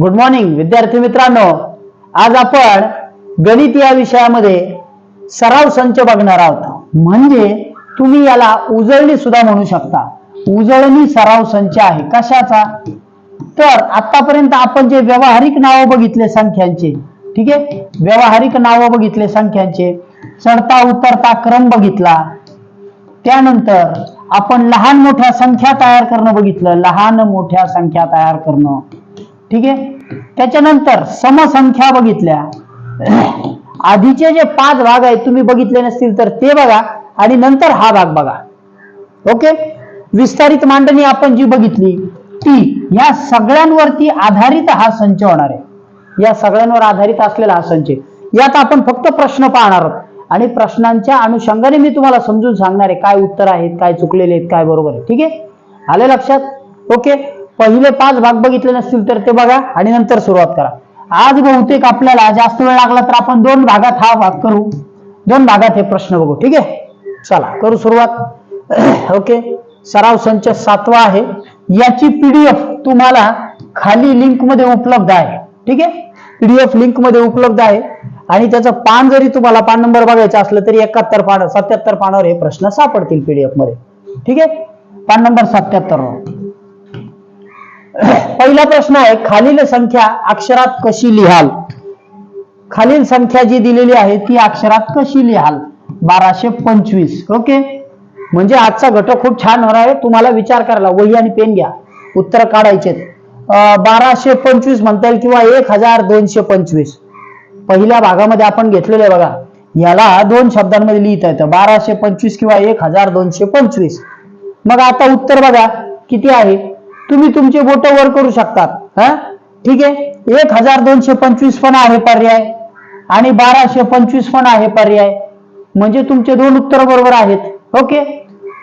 Good morning विद्यार्थी मित्रांनो. आज आपण गणित या विषयामध्ये सराव संच बघणार आहोत. म्हणजे तुम्ही याला उजळणी सुद्धा म्हणू शकता. उजळणी सराव संच आहे. कशाचा? तर आतापर्यंत आपण जे व्यावहारिक नावं बघितले संख्यांचे ठीक आहे? व्यावहारिक नावं बघितले संख्यांचे चढता उतरता क्रम बघितला. त्यानंतर आपण लहान मोठ्या संख्या तयार करणं बघितलं. लहान मोठ्या संख्या तयार करणं. ठीक आहे? त्याच्यानंतर समसंख्या बघितल्या. आधीचे जे पाच भाग आहेत तुम्ही बघितले नसतील तर ते बघा आणि नंतर हा भाग बघा. ओके? विस्तारित मांडणी आपण जी बघितली ती या सगळ्यांवरती आधारित हा संच होणार आहे. या सगळ्यांवर आधारित असलेला हा संच यात आपण फक्त प्रश्न पाहणार आहोत. आणि प्रश्नांच्या अनुषंगाने मी तुम्हाला समजून सांगणार आहे काय उत्तर आहेत काय चुकलेले आहेत काय बरोबर आहे. ठीक आहे? आले लक्षात? ओके? पहिले पाच भाग बघितले नसतील तर ते बघा आणि नंतर सुरुवात करा. आज बहुतेक आपल्याला जास्त वेळ लागला तर आपण दोन भागात हा भाग करू. दोन भागात हे प्रश्न बघू ठीक आहे? चला करू सुरुवात. ओके सराव संच सातवा आहे. याची पीडीएफ तुम्हाला खाली लिंकमध्ये उपलब्ध आहे ठीक आहे? पीडीएफ लिंकमध्ये उपलब्ध आहे. आणि त्याचं पान जरी तुम्हाला पान नंबर बघायचं असलं तरी एकाहत्तर पान सत्याहत्तर पानावर हे प्रश्न सापडतील पीडीएफमध्ये ठीक आहे? पान नंबर सत्याहत्तर पहिला प्रश्न आहे खालील संख्या अक्षरात कशी लिहाल? खालील संख्या जी दिलेली आहे ती अक्षरात कशी लिहाल? बाराशे पंचवीस ओके म्हणजे आजचा घटक खूप छान होणार आहे. तुम्हाला विचार करायला वही आणि पेन घ्या. उत्तर काढायचे बाराशे पंचवीस म्हणता येईल किंवा एक हजार दोनशे पंचवीस. पहिल्या भागामध्ये आपण घेतलेलं आहे बघा. याला दोन शब्दांमध्ये लिहिता येतं. बाराशे पंचवीस किंवा एक हजार दोनशे पंचवीस. मग आता उत्तर बघा. किती आहे? तुम्ही तुमचे बोट वर करू शकतात. हा? ठीक आहे? एक हजार दोनशे पंचवीस पण आहे पर्याय. आणि बाराशे पंचवीस पण आहे पर्याय. म्हणजे तुमचे दोन उत्तर बरोबर आहेत. ओके?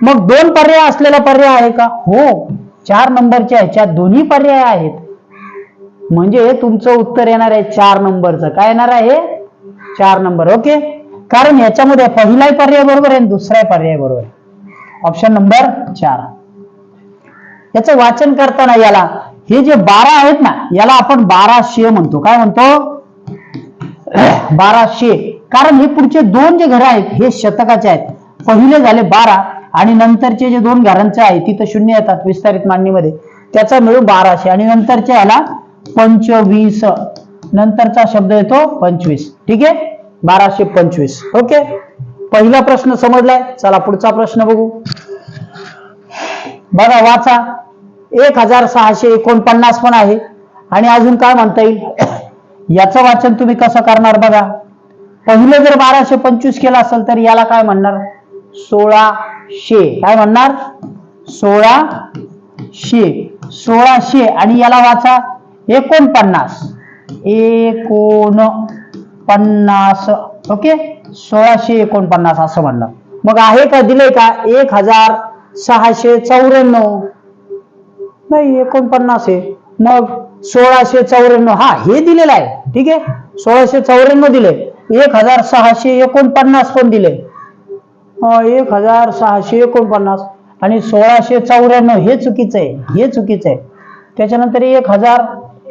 मग दोन पर्याय असलेला पर्याय आहे का? हो. चार नंबरच्या ह्याच्यात दोन्ही पर्याय आहेत. म्हणजे तुमचं उत्तर येणार आहे चार नंबरचं. काय येणार आहे? चार नंबर. ओके? कारण ह्याच्यामध्ये पहिलाही पर्याय बरोबर आहे आणि दुसराही पर्याय बरोबर ऑप्शन नंबर चार. याचं वाचन करताना याला हे जे बारा आहेत ना याला आपण बाराशे म्हणतो. काय म्हणतो? बाराशे. कारण हे पुढचे दोन जे घर आहेत हे शतकाचे आहेत. पहिले झाले बारा आणि नंतरचे जे दोन घरांचे आहेत तिथं शून्य येतात विस्तारित मांडणीमध्ये. त्याचा मिळून बाराशे. आणि नंतरच्या याला पंचवीस. नंतरचा शब्द येतो पंचवीस. ठीक आहे? बाराशे पंचवीस. ओके? पहिला प्रश्न समजलाय? चला पुढचा प्रश्न बघू. बघा वाचा. एक हजार सहाशे एकोणपन्नास पण आहे. आणि अजून काय म्हणता येईल? याचं वाचन तुम्ही कसं करणार बघा. पहिलं जर बाराशे पंचवीस केलं असेल तर याला काय म्हणणार? सोळाशे. काय म्हणणार? सोळाशे. सोळाशे. आणि याला वाचा एकोणपन्नास. एकोणपन्नास. ओके? सोळाशे एकोणपन्नास असं म्हणलं. मग आहे का? दिलंय का? एक हजार सहाशे चौऱ्याण्णव. नाही एकोणपन्नास आहे. मग सोळाशे चौऱ्याण्णव हा हे दिलेलं आहे. ठीक आहे? सोळाशे चौऱ्याण्णव दिले. एक हजार सहाशे एकोणपन्नास पण दिले. एक हजार सहाशे एकोणपन्नास आणि सोळाशे चौऱ्याण्णव हे चुकीचं आहे. हे चुकीचं आहे. त्याच्यानंतर एक हजार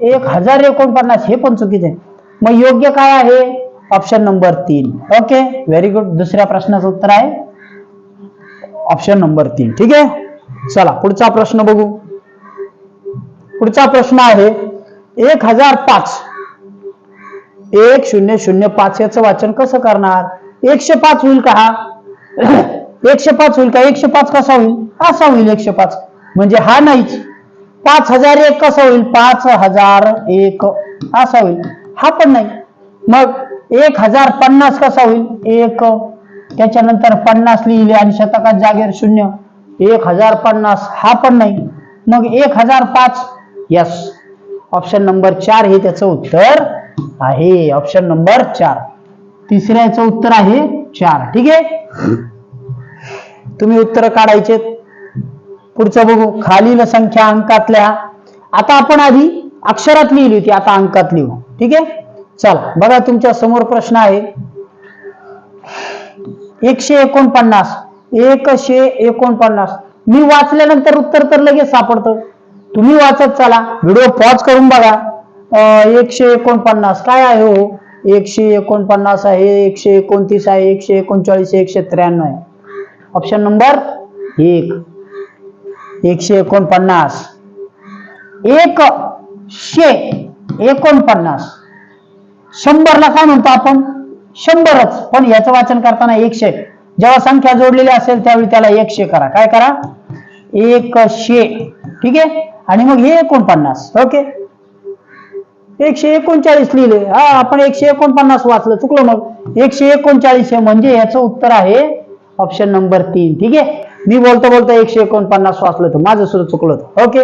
एक हजार एकोणपन्नास हे पण चुकीचं आहे. मग योग्य काय आहे? ऑप्शन नंबर तीन. ओके व्हेरी गुड दुसऱ्या प्रश्नाचं उत्तर आहे. ऑप्शन नंबर तीन. ठीक आहे? चला पुढचा प्रश्न बघू. पुढचा प्रश्न आहे एक हजार पाच. एक शून्य शून्य पाच याचं वाचन कसं करणार? एकशे पाच होईल का हा? एकशे पाच होईल का? एकशे पाच कसा होईल? असा होईल एकशे पाच. म्हणजे हा नाहीच. पाच हजार एक कसा होईल? पाच हजार एक. असा होईल. हा पण नाही. मग एक हजार पन्नास कसा होईल? एक. त्याच्यानंतर पन्नास लिहिले आणि शतकात जागेर शून्य. एक हजार पन्नास हा पण नाही. मग एक हजार पाच यस ऑप्शन नंबर चार हे त्याचं उत्तर आहे. ऑप्शन नंबर चार. तिसऱ्याचं उत्तर आहे चार. ठीक आहे? तुम्ही उत्तर काढायचे. पुढचं बघू. खालील संख्या अंकातल्या. आता आपण आधी अक्षरात लिहिली होती. आता अंकात लिहू. ठीक आहे? चला. बघा तुमच्यासमोर प्रश्न आहे. एकशे एकोणपन्नास. एकशे एकोणपन्नास. मी वाचल्यानंतर उत्तर तर लगेच सापडतं. तुम्ही वाचत चला. व्हिडिओ पॉज करून बघा. एकशे एकोणपन्नास काय आहे हो? एकशे एकोणपन्नास आहे एकशे एकोणतीस आहे एकशे एकोणचाळीस एकशे त्र्याण्णव आहे. ऑप्शन नंबर एक. एकशे एकोणपन्नास. एक शे एकोणपन्नास. शंभरला काय म्हणतो आपण? शंभरच. पण याचं वाचन करताना एकशे. जेव्हा संख्या जोडलेली असेल त्यावेळी त्याला एकशे करा. काय करा? एकशे ठीक आहे? आणि मग हे एकोणपन्नास ओके? एकशे एकोणचाळीस लिहिले. हा आपण एकशे एकोणपन्नास वाचलं चुकलो मग. एकशे एकोणचाळीस आहे म्हणजे याचं उत्तर आहे ऑप्शन नंबर तीन ठीक आहे? मी बोलतो बोलतो एकशे एकोणपन्नास वाचलं तर माझं सुद्धा चुकलं होतं ओके?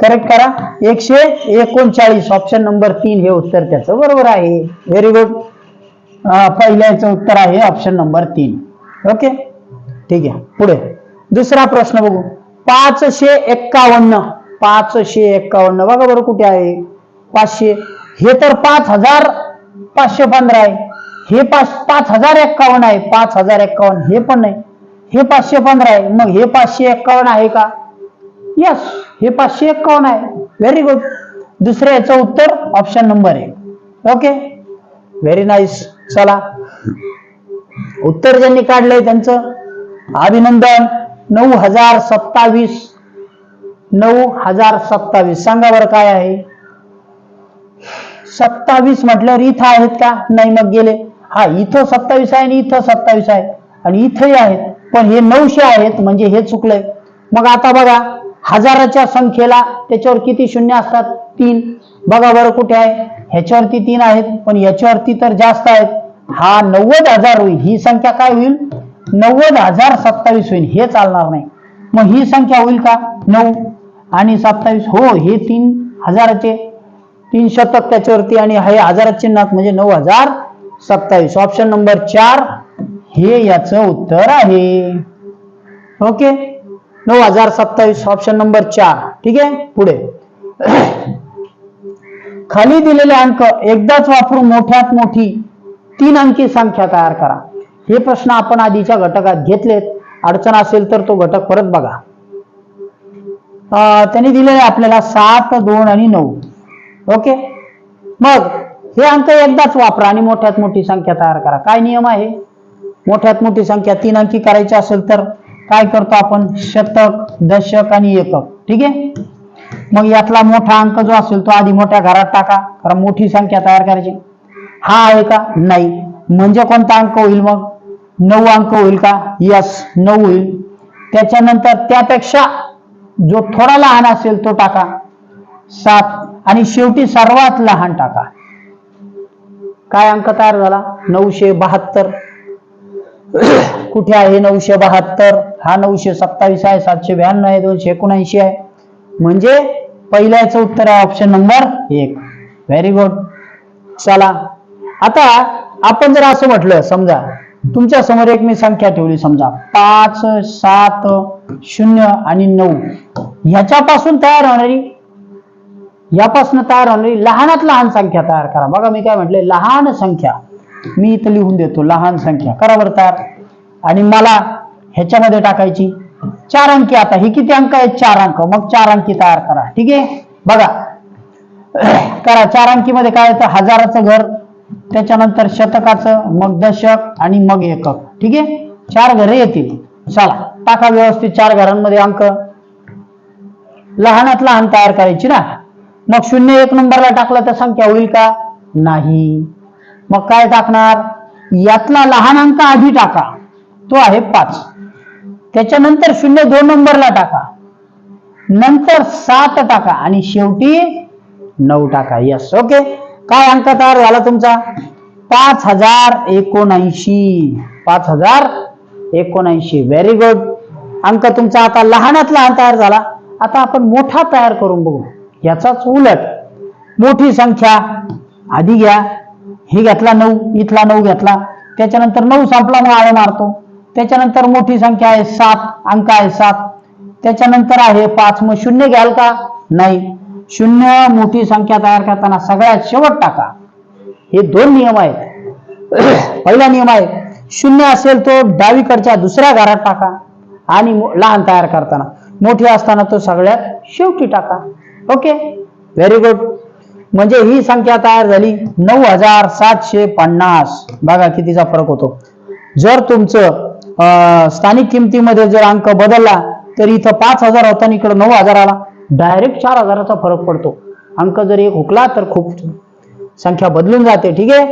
करेक्ट करा. एकशे एकोणचाळीस ऑप्शन नंबर तीन हे उत्तर त्याचं बरोबर आहे. व्हेरी गुड पहिल्याचं उत्तर आहे ऑप्शन नंबर तीन. ओके? ठीक आहे. पुढे. दुसरा प्रश्न बघू. पाचशे एक्कावन्न पाचशे एक्कावन्न बघा बरं कुठे आहे. पाचशे. हे तर पाच हजार पाचशे पंधरा आहे. हे पाच पाच हजार एक्कावन्न आहे. पाच हजार एक्कावन्न हे पण नाही. हे पाचशे पंधरा आहे. मग हे पाचशे एक्कावन्न आहे का? यस हे पाचशे एक्कावन्न आहे. व्हेरी गुड दुसऱ्या याचं उत्तर ऑप्शन नंबर आहे. ओके व्हेरी नाईस चला. उत्तर ज्यांनी काढलंय त्यांचं अभिनंदन. नऊ हजार सत्तावीस. नऊ हजार सत्तावीस. सांगा बरं काय आहे? सत्तावीस म्हटल्यावर इथं आहेत का? नाही मग गेले. हा इथं सत्तावीस आहे आणि इथं सत्तावीस आहे. आणि इथंही आहेत. पण हे नऊशे आहेत म्हणजे हे चुकलंय. मग आता बघा हजाराच्या संख्येला त्याच्यावर किती शून्य असतात? तीन. बघा बरं कुठे आहे. ह्याच्यावरती तीन आहेत पण याच्यावरती तर जास्त आहेत. हा नव्वद हजार होईल. ही संख्या काय होईल? नव्वद हजार सत्तावीस होईल हे चालणार नाही. मग ही संख्या होईल का? नऊ. आणि सत्तावीस हो हे तीन हजाराचे तीन शतक त्याच्यावरती आणि हे हजारात चिन्हात म्हणजे नऊ हजार सत्तावीस. ऑप्शन नंबर चार हे याचं उत्तर आहे. ओके नऊ हजार सत्तावीस ऑप्शन नंबर चार. ठीक आहे? पुढे. खाली दिलेले अंक एकदाच वापरून मोठ्यात मोठी तीन अंकी संख्या तयार करा. हे प्रश्न आपण आधीच्या घटकात घेतलेत. अडचण असेल तर तो घटक परत बघा. त्यांनी दिलेले आपल्याला सात दोन आणि नऊ. ओके? मग हे अंक एकदाच वापरा आणि मोठ्यात मोठी संख्या तयार करा. काय नियम आहे? मोठ्यात मोठी संख्या तीन अंकी करायची असेल तर काय करतो आपण? शतक दशक आणि एकक. ठीक आहे? मग यातला मोठा अंक जो असेल तो आधी मोठ्या घरात टाका. कारण मोठी संख्या तयार करायची. हा आहे का? नाही. म्हणजे कोणता अंक होईल मग? नऊ अंक होईल का? यस नऊ होईल. त्याच्यानंतर त्यापेक्षा जो थोडा लहान असेल तो टाका. सात. आणि शेवटी सर्वात लहान टाका. काय अंक तयार झाला? नऊशे बहात्तर. कुठे आहे नऊशे बहात्तर? हा नऊशे सत्तावीस आहे सातशे ब्याण्णव आहे दोनशे एकोणऐंशी आहे. म्हणजे पहिल्याचं उत्तर आहे ऑप्शन नंबर एक. व्हेरी गुड चला. आता आपण जर असं म्हटलं समजा तुमच्यासमोर एक मी संख्या ठेवली समजा. पाच सात शून्य आणि नऊ. ह्याच्यापासून तयार होणारी यापासून तयार होणारी लहानात लहान संख्या तयार करा. बघा मी काय म्हटले लहान संख्या. मी इथं लिहून देतो लहान संख्या. करा बरं तयार. आणि मला ह्याच्यामध्ये टाकायची चार अंकी. आता हे किती अंक आहेत? चार अंक. मग चार अंकी तयार करा. ठीक आहे? बघा. करा. चार अंकीमध्ये काय येतं? हजाराचं घर. त्याच्यानंतर शतकाचं मग दशक आणि मग एकक. ठीक आहे? चार घरे येतील. चला टाका व्यवस्थित चार घरांमध्ये अंक. लहानात लहान तयार करायची ना? मग शून्य एक नंबरला टाकलं तर संख्या होईल का? नाही. मग काय टाकणार? यातला लहान अंक आधी टाका. तो आहे पाच. त्याच्यानंतर शून्य दोन नंबरला टाका. नंतर सात टाका आणि शेवटी नऊ टाका. यस ओके काय अंक तयार झाला तुमचा? पाच हजार एकोणऐंशी. पाच हजार एकोणऐंशी. व्हेरी गुड अंक तुमचा आता लहानात लहान तयार झाला. आता आपण मोठा तयार करून बघू. याचाच उलट. मोठी संख्या. आधी घ्या. हे घेतला नऊ. इथला नऊ घेतला. त्याच्यानंतर नऊ संपला मग आळे मारतो. त्याच्यानंतर मोठी संख्या आहे सात. अंक आहे सात. त्याच्यानंतर आहे पाच. मग शून्य घ्याल का? नाही. शून्य मोठी संख्या तयार करताना सगळ्यात शेवट टाका. हे दोन नियम आहेत. पहिला नियम आहे शून्य असेल तो डावीकडच्या दुसऱ्या घरात टाका आणि लहान तयार करताना. मोठी असताना तो सगळ्यात शेवटी टाका. ओके? व्हेरी गुड म्हणजे ही संख्या तयार झाली नऊ हजार सातशे पन्नास. बघा कितीचा फरक होतो. जर तुमचं स्थानिक किमतीमध्ये जर अंक बदलला तर इथं पाच हजार होता आणि इकडं नऊ हजार आला. डायरेक्ट चार हजाराचा फरक पडतो. अंक जर एक हुकला तर खूप संख्या बदलून जाते. ठीक आहे?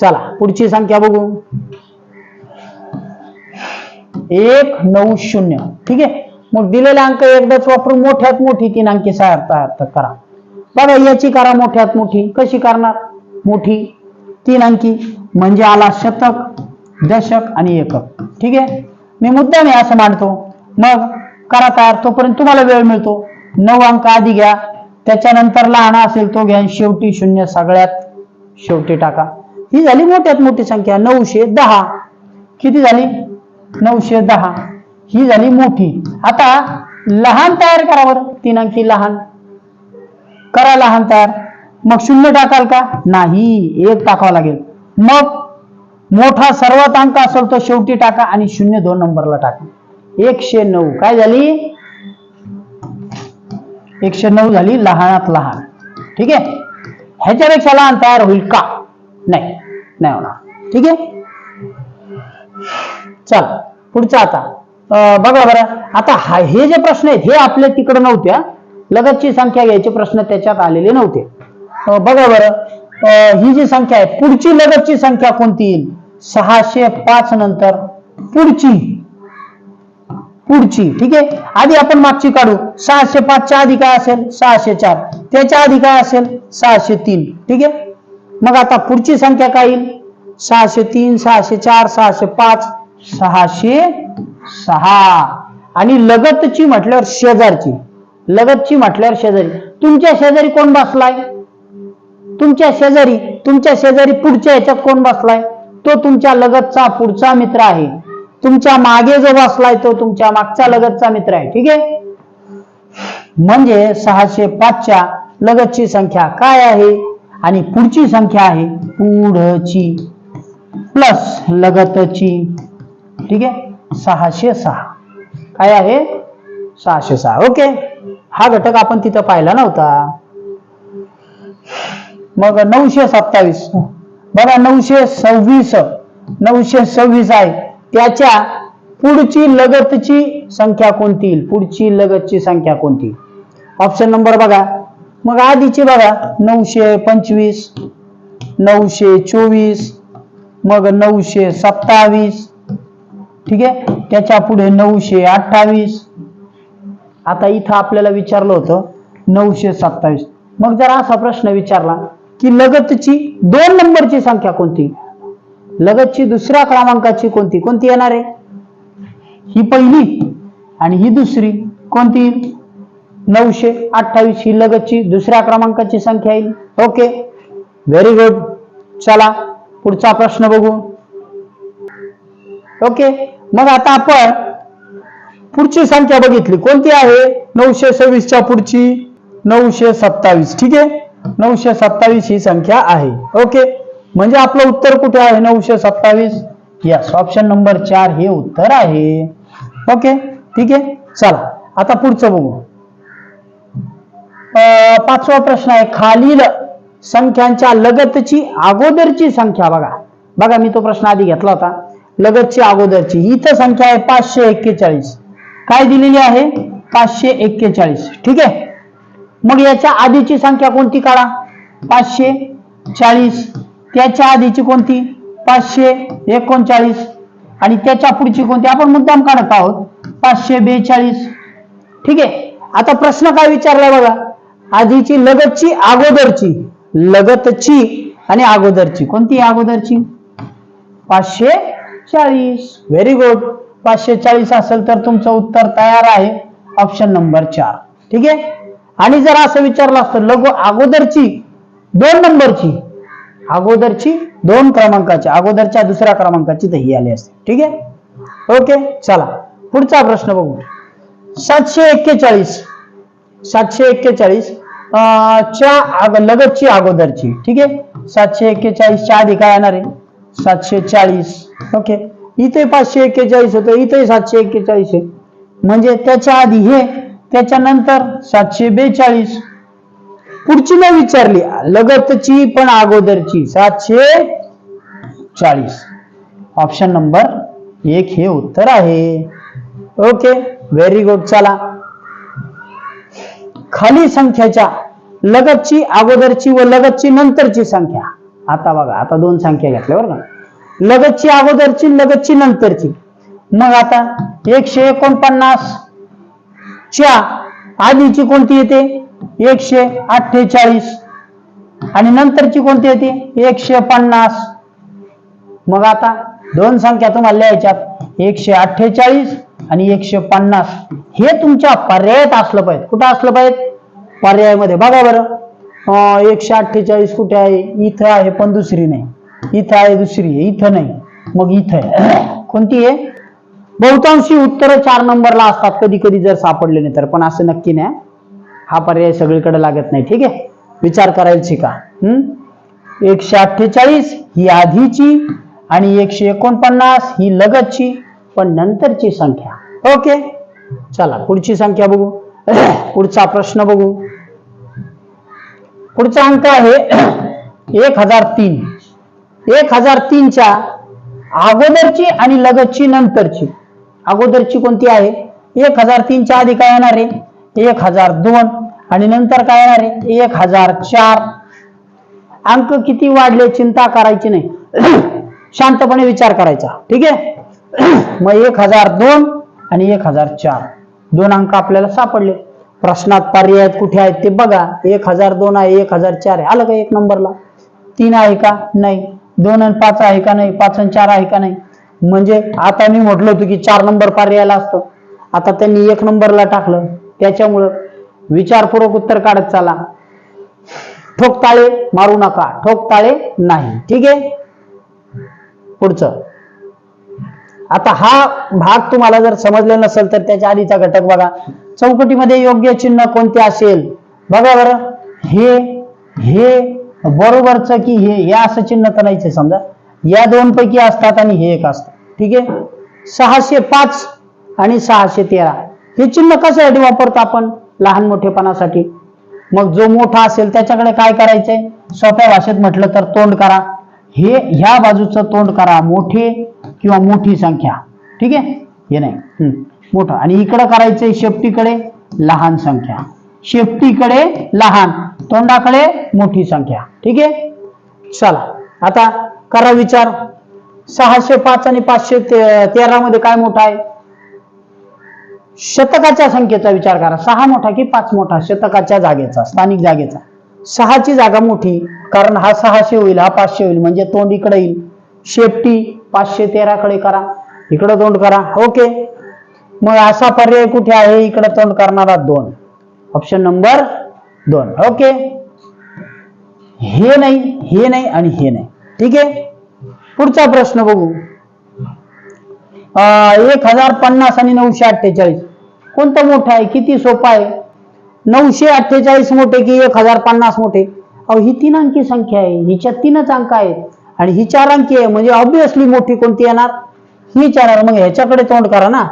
चला पुढची संख्या बघू. एक नऊ शून्य. ठीक आहे? मग दिलेला अंक एकदाच वापरून मोठ्यात मोठी तीन अंकी तयार करा. बघा याची करा मोठ्यात मोठी. कशी करणार? मोठी. तीन अंकी. म्हणजे आला शतक दशक आणि एकक. ठीक आहे? मी मुद्दा मी असं मांडतो. मग करा तयार. तोपर्यंत तुम्हाला वेळ मिळतो. नऊ अंक आधी घ्या. त्याच्यानंतर लहान असेल तो घ्या. शेवटी शून्य सगळ्यात शेवटी टाका. ही झाली मोठ्यात मोठी संख्या. नऊशे दहा. किती झाली? नऊशे दहा. ही झाली मोठी. आता लहान तयार करावर तीन अंकी लहान. करा लहान तयार. मग शून्य टाकाल का? नाही. एक टाकावा लागेल. मग मोठा सर्वात अंक असेल तो शेवटी टाका आणि शून्य दोन नंबरला टाका. एकशे नऊ. काय झाली? एकशे नऊ झाली लहानात लहान. ठीक आहे? ह्याच्यापेक्षा लहान तयार होईल का? नाही नाही होणार. ठीक आहे? चल पुढचा आता. अं, बघा बरं. आता हा हे जे प्रश्न आहेत हे आपल्या तिकडं नव्हत्या. लगतची संख्या घ्यायचे प्रश्न त्याच्यात आलेले नव्हते. बघा बरं. ही जी संख्या आहे पुढची लगतची संख्या कोणती येईल? सहाशे पाच नंतर पुढची. पुढची ठीक आहे? आधी आपण मागची काढू. सहाशे पाचच्या आधी काय असेल? सहाशे चार. त्याच्या आधी काय असेल? सहाशे तीन. ठीक आहे? मग आता पुढची संख्या काय येईल? सहाशे तीन सहाशे चार सहाशे पाच सहाशे सहा. आणि लगतची म्हटल्यावर शेजारची. लगतची म्हटल्यावर शेजारी. तुमच्या शेजारी कोण बसलाय? तुमच्या शेजारी तुमच्या शेजारी पुढच्या ह्याच्यात कोण बसलाय? तो तुमच्या लगतचा पुढचा मित्र आहे. तुमच्या मागे जो बसलाय तो तुमच्या मागचा लगतचा मित्र आहे ठीक आहे? म्हणजे सहाशे पाचच्या लगतची संख्या काय आहे? आणि पुढची संख्या आहे पुढची प्लस लगतची ठीक आहे? सहाशे सहा. काय आहे? सहाशे सहा. ओके. हा घटक आपण तिथं पाहिला नव्हता. मग नऊशे सत्तावीस. बघा नऊशे सव्वीस. नऊशे सव्वीस आहे. त्याच्या पुढची लगतची संख्या कोणती येईल? पुढची लगतची संख्या कोणती ऑप्शन नंबर बघा. मग आधीची बघा. नऊशे पंचवीस नऊशे चोवीस मग नऊशे सत्तावीस. ठीक आहे? त्याच्या पुढे नऊशे अठ्ठावीस. आता इथं आपल्याला विचारलं होतं नऊशे सत्तावीस. मग जर असा प्रश्न विचारला की लगतची दोन नंबरची संख्या कोणती लगतची दुसऱ्या क्रमांकाची कोणती? कोणती येणार आहे? ही पहिली आणि ही दुसरी कोणती? नऊशे अठ्ठावीस ही लगतची दुसऱ्या क्रमांकाची संख्या येईल. ओके. व्हेरी गुड चला पुढचा प्रश्न बघू. ओके. मग आता आपण पुढची संख्या बघितली. कोणती आहे? नऊशे सव्वीसच्या पुढची. नऊशे सत्तावीस. ठीक आहे? नऊशे सत्तावीस ही संख्या आहे. ओके. म्हणजे आपलं उत्तर कुठे आहे? नऊशे सत्तावीस? यस ऑप्शन नंबर चार हे उत्तर आहे. ओके ठीक आहे? चला आता पुढचं बघू. अं, पाचवा प्रश्न आहे खालील संख्यांच्या लगतची अगोदरची संख्या बघा. बघा मी तो प्रश्न आधी घेतला होता. लगतची अगोदरची इथं संख्या आहे पाचशे एक्केचाळीस. काय दिलेली आहे? पाचशे एक्केचाळीस. ठीक आहे? मग याच्या आधीची संख्या कोणती काढा? पाचशे चाळीस. त्याच्या आधीची कोणती? पाचशे एकोणचाळीस. आणि त्याच्या पुढची कोणती? आपण मुद्दाम काढत आहोत. पाचशे बेचाळीस. ठीक आहे? आता प्रश्न काय विचारलाय बघा. आधीची लगतची अगोदरची. लगतची आणि अगोदरची. कोणती अगोदरची? पाचशे चाळीस. व्हेरी गुड पाचशे चाळीस असेल तर तुमचं उत्तर तयार आहे. ऑप्शन नंबर चार. ठीक आहे? आणि जर असं विचारलं असतं लघु अगोदरची दोन नंबरची अगोदरची दोन क्रमांकाची अगोदरच्या दुसऱ्या क्रमांकाची तर ही आली असते. ठीक आहे? ओके चला. पुढचा प्रश्न बघू. सातशे एक्केचाळीस सातशे एक्केचाळीस अं, च्या आग- लगतची अगोदरची. ठीक आहे? सातशे एक्केचाळीसच्या आधी काय येणार आहे? सातशे चाळीस. ओके. इथे पाचशे एक्केचाळीस होतं इथे सातशे एक्केचाळीस आहे. म्हणजे त्याच्या आधी हे त्याच्यानंतर सातशे बेचाळीस पुढची नाही विचारली. लगतची पण अगोदरची. सातशे चाळीस. ऑप्शन नंबर एक हे उत्तर आहे. ओके व्हेरी गुड चला. खाली संख्याच्या लगतची अगोदरची व लगतची नंतरची संख्या. आता बघा आता दोन संख्या घेतल्या बरं का. लगतची अगोदरची लगतची नंतरची. मग आता एकशे एकोणपन्नास च्या आधीची कोणती येते? एकशे अठ्ठेचाळीस. आणि नंतरची कोणती येते एकशे पन्नास. मग आता दोन संख्या तुम्हाला लिहायच्यात. एकशे अठ्ठेचाळीस आणि एकशे पन्नास. हे तुमच्या पर्यायात असलं पाहिजे. कुठं असलं पाहिजे? पर्यायामध्ये. बघा बरं. एकशे अठ्ठेचाळीस कुठे आहे? इथं आहे पण दुसरी नाही. इथं आहे दुसरी आहे. इथं नाही. मग इथं आहे. कोणती आहे? बहुतांशी उत्तर चार नंबरला असतात. कधी कधी जर सापडले नाही तर. पण असं नक्की नाही. हा पर्याय सगळीकडे लागत नाही. ठीक आहे? विचार करायला शिका हम्म एकशे अठ्ठेचाळीस ही आधीची आणि एकशे एकोणपन्नास ही लगतची पण नंतरची संख्या. ओके? चला पुढची संख्या बघू. पुढचा प्रश्न बघू. पुढचा अंक आहे एक हजार तीन. एक हजार तीनच्या अगोदरची आणि लगतची नंतरची. अगोदरची कोणती आहे? एक हजार तीनच्या आधी काय येणार आहे? एक हजार दोन. आणि नंतर काय येणार आहे? एक हजार चार. अंक किती वाढले? चिंता करायची नाही. शांतपणे विचार करायचा. ठीक आहे? मग एक हजार दोन आणि एक हजार चार. दोन अंक आपल्याला सापडले. प्रश्नात पर्याय कुठे आहेत ते बघा. एक हजार दोन आहे एक हजार चार आहे. आलं का एक नंबरला? तीन आहे का? नाही. दोन आणि पाच आहे का? नाही. पाच आणि चार आहे का? नाही. म्हणजे आता मी म्हटलं होतं की चार नंबर पर्यायाला असतं. आता त्यांनी एक नंबरला टाकलं. त्याच्यामुळं विचारपूर्वक उत्तर काढत चाला. ठोकताळे मारू नका ठोकताळे नाही. ठीक आहे? पुढचं. आता हा भाग तुम्हाला जर समजला नसेल तर त्याच्या आधीचा घटक बघा. चौकटीमध्ये योग्य चिन्ह कोणते असेल? बघा बरं. हे हे बरोबरच की हे हे असं चिन्ह तर नाहीच आहे समजा. या दोन पैकी असतात आणि हे एक असतं. ठीक आहे? सहाशे पाच आणि सहाशे तेरा. हे चिन्ह कशासाठी वापरतो आपण? लहान मोठेपणासाठी. मग जो मोठा असेल त्याच्याकडे काय करायचंय? सोप्या भाषेत म्हटलं तर तोंड करा. हे ह्या बाजूचं तोंड करा मोठे किंवा मोठी संख्या. ठीक आहे? हे नाही. हम्म, मोठं. आणि इकडं करायचंय शेपटीकडे लहान संख्या. शेपटीकडे लहान. तोंडाकडे मोठी संख्या. ठीक आहे? चला. आता करा विचार. सहाशे पाच आणि पाचशे तेरा मध्ये काय मोठा आहे? शतकाच्या संख्येचा विचार करा. सहा मोठा की पाच मोठा? शतकाच्या जागेचा स्थानिक जागेचा. सहाची जागा मोठी कारण हा सहाशे होईल हा पाचशे होईल म्हणजे तोंड इकडे येईल. शेपटी पाचशे तेराकडे करा. इकडे तोंड करा. ओके. मग असा पर्याय कुठे आहे? इकडे तोंड करणारा दोन. ऑप्शन नंबर दोन. ओके. हे नाही हे नाही आणि हे नाही. ठीक आहे? पुढचा प्रश्न बघू. अं, एक हजार पन्नास आणि नऊशे अठ्ठेचाळीस. कोणतं मोठं आहे? किती सोपं आहे? नऊशे अठ्ठेचाळीस मोठे की एक हजार पन्नास मोठे? अहो ही तीन अंकी संख्या आहे. हिच्या तीनच अंक आहेत. आणि ही चार अंकी आहे म्हणजे ऑब्विसली मोठी कोणती येणार? ही चार मग ह्याच्याकडे तोंड करा ना.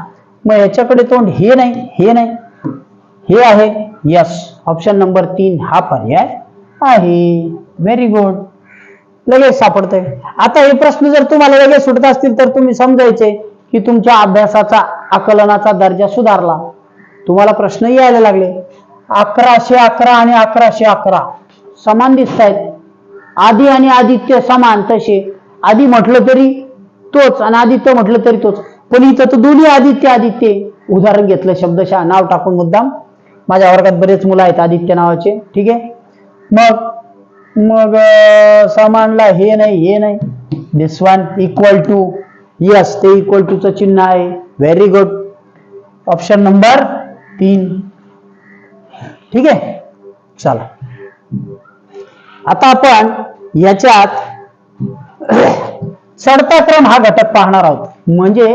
मग ह्याच्याकडे तोंड हे नाही हे नाही. हे आहे. यस ऑप्शन नंबर तीन हा पर्याय आहे. व्हेरी गुड लगेच सापडतंय. आता हे प्रश्न जर तुम्हाला लगेच सुटत असतील तर तुम्ही समजायचे की तुमच्या अभ्यासाचा आकलनाचा दर्जा सुधारला. तुम्हाला प्रश्न यायला लागले. अकराशे अकरा आणि अकराशे अकरा. समान दिसत आहेत आधी आणि आदित्य समान तसे. आधी म्हटलं तरी तोच आणि आदित्य म्हटलं तरी तोच. पण इथं तर दोन्ही आदित्य आदित्य. उदाहरण घेतलं शब्दशः. नाव टाकून मुद्दाम. माझ्या वर्गात बरेच मुलं आहेत आदित्य नावाचे. ठीक आहे? मग मग समानला हे नाही हे नाही. This one equal to yes ते इक्वल टूचं चिन्ह आहे. व्हेरी गुड ऑप्शन नंबर तीन. ठीक आहे? चला. आता आपण याच्यात चढता क्रम हा घटक पाहणार आहोत. म्हणजे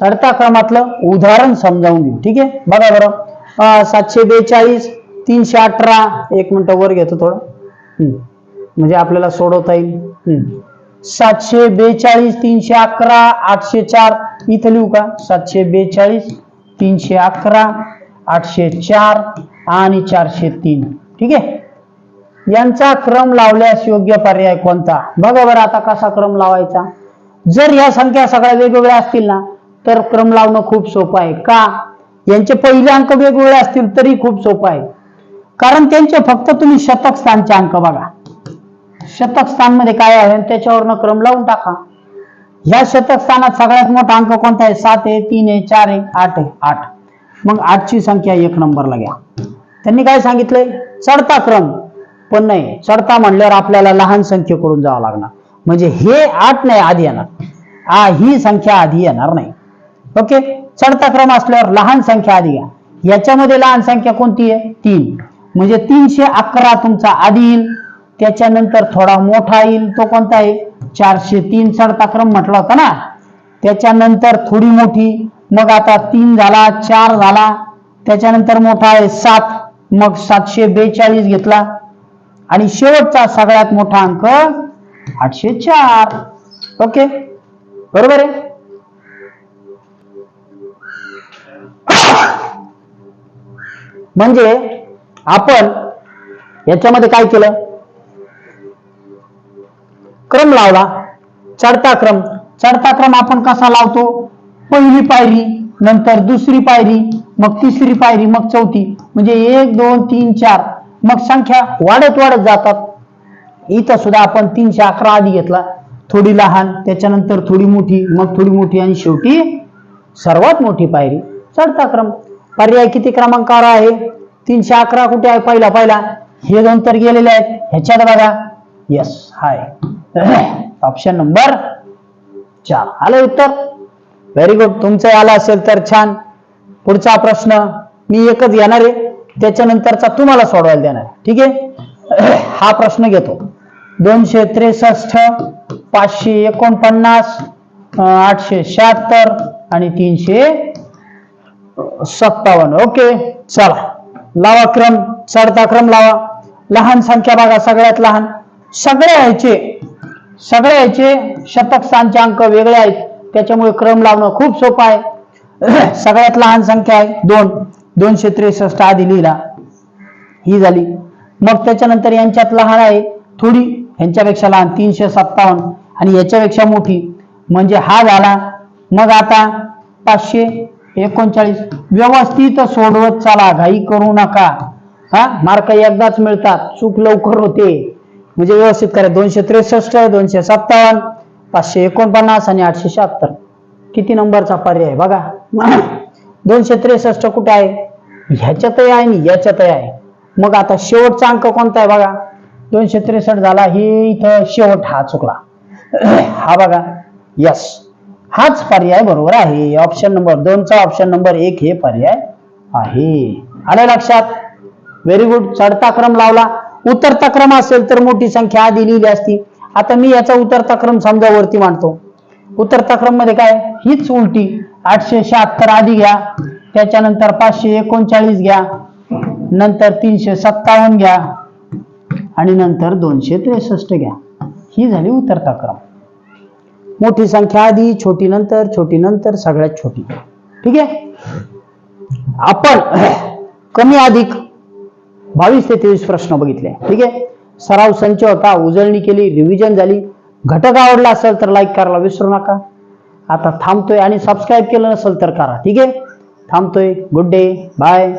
चढता क्रमातलं उदाहरण समजावून घेऊ. ठीक आहे? बघा बरं. सातशे बेचाळीस तीनशे अठरा. एक मिनिट वर घेतो थोडं. हम्म. म्हणजे आपल्याला सोडवता येईल. हम्म. सातशे बेचाळीस तीनशे अकरा आठशे चार. इथं लिहू का? सातशे बेचाळीस तीनशे अकरा आठशे चार आणि चारशे तीन. ठीक आहे? यांचा क्रम लावल्यास योग्य पर्याय कोणता? बघा बरं आता कसा क्रम लावायचा. जर ह्या संख्या सगळ्या वेगवेगळ्या असतील ना तर क्रम लावणं खूप सोपं आहे. का? यांचे पहिले अंक वेगवेगळे असतील तरी खूप सोपं आहे. कारण त्यांचे फक्त तुम्ही शतक स्थानचे अंक बघा. शतक स्थानमध्ये काय आहे त्याच्यावरनं क्रम लावून टाका. या शतक स्थानात सगळ्यात मोठा अंक कोणता आहे? सात आहे तीन आहे चार आहे आठ आहे आठ. मग आठची संख्या एक नंबरला घ्या. त्यांनी काय सांगितलंय? चढता क्रम. पण नाही चढता म्हणल्यावर आपल्याला लहान संख्येकडून जावं लागणार. म्हणजे हे आठ नाही आधी येणार. आ ही संख्या आधी येणार नाही. ओके? चढता क्रम असल्यावर लहान संख्या आधी घ्या. याच्यामध्ये लहान संख्या कोणती आहे? तीन. म्हणजे तीनशे अकरा तुमचा आधी येईल. त्याच्यानंतर थोडा मोठा येईल तो कोणता आहे? चारशे तीन चढता क्रम म्हटला होता ना? त्याच्यानंतर थोडी मोठी मग आता तीन झाला चार झाला. त्याच्यानंतर मोठा आहे सात मग सातशे बेचाळीस घेतला. आणि शेवटचा सगळ्यात मोठा अंक आठशे चार. ओके? बरोबर आहे? म्हणजे आपण याच्यामध्ये काय केलं? क्रम लावला चढता क्रम. चढता क्रम आपण कसा लावतो? पहिली पायरी नंतर दुसरी पायरी मग तिसरी पायरी मग चौथी. म्हणजे एक दोन तीन चार. मग संख्या वाढत वाढत जातात. इथं सुद्धा आपण तीनशे अकरा आधी घेतला. थोडी लहान त्याच्यानंतर थोडी मोठी मग थोडी मोठी आणि शेवटी सर्वात मोठी पायरी. चढता क्रम. पर्याय किती क्रमांकावर आहे? तीनशे अकरा कुठे आहे? पहिला पहिला. हे दोन तर गेलेले आहेत. ह्याच्यात बघा. यस हाय ऑप्शन नंबर चार. आलं उत्तर? व्हेरी गुड तुमचं आलं असेल तर छान. पुढचा प्रश्न मी एकच येणार आहे. त्याच्यानंतरचा तुम्हाला सोडवायला देणार ठीक आहे? हा प्रश्न घेतो. दोनशे त्रेसष्ट पाचशे एकोणपन्नास आठशे शहात्तर आणि तीनशे सत्तावन्न. ओके? चला. लावा क्रम. चढता क्रम लावा. लहान संख्या बघा सगळ्यात लहान. सगळे ह्याचे सगळे ह्याचे शतक स्थानचे अंक वेगळे आहेत. त्याच्यामुळे क्रम लावणं खूप सोपं आहे. सगळ्यात लहान संख्या आहे दोन. दोनशे त्रेसष्ट आधी लिहिला. ही झाली. मग त्याच्यानंतर यांच्यात लहान आहे. थोडी. यांच्यापेक्षा लहान. तीनशे सत्तावन्न. आणि याच्यापेक्षा मोठी. म्हणजे हा झाला. मग आता पाचशे एकोणचाळीस. व्यवस्थित सोडवत चला. घाई करू नका. हा? मार्क एकदाच मिळतात. चूक लवकर होते. म्हणजे व्यवस्थित करा. दोनशे त्रेसष्ट दोनशे सत्तावन्न पाचशे एकोणपन्नास आणि आठशे शहात्तर. किती नंबरचा पर्याय बघा. दोनशे त्रेसष्ट कुठे आहे? ह्याच्यातही आहे आणि याच्यातही आहे. मग आता शेवटचा अंक कोणता आहे बघा? दोनशे त्रेसष्ट झाला ही इथं शेवट हा चुकला. हा बघा. यस हाच पर्याय बरोबर आहे. ऑप्शन नंबर दोनचा ऑप्शन नंबर एक हे पर्याय आहे. आलं लक्षात? व्हेरी गुड चढता क्रम लावला. उतरता क्रम असेल तर मोठी संख्या आधी लिहिली असती. आता मी याचा उतरता क्रम समजा वरती मांडतो. उतरता क्रममध्ये काय? हीच उलटी. आठशे शहात्तर आधी घ्या. त्याच्यानंतर पाचशे एकोणचाळीस घ्या. नंतर तीनशे सत्तावन्न घ्या. आणि नंतर दोनशे त्रेसष्ट घ्या. ही झाली उतरता क्रम. मोठी संख्या आधी छोटी नंतर छोटी नंतर सगळ्यात छोटी. ठीक आहे? आपण कमी अधिक बावीस ते तेवीस प्रश्न बघितले. ठीक आहे? सराव संच होता उजळणी केली रिव्हिजन झाली. घटक आवडला असेल तर लाईक करायला विसरू नका. आता थांबतोय आणि सबस्क्राईब केलं नसेल तर करा. ठीक आहे? थांबतोय. Good day bye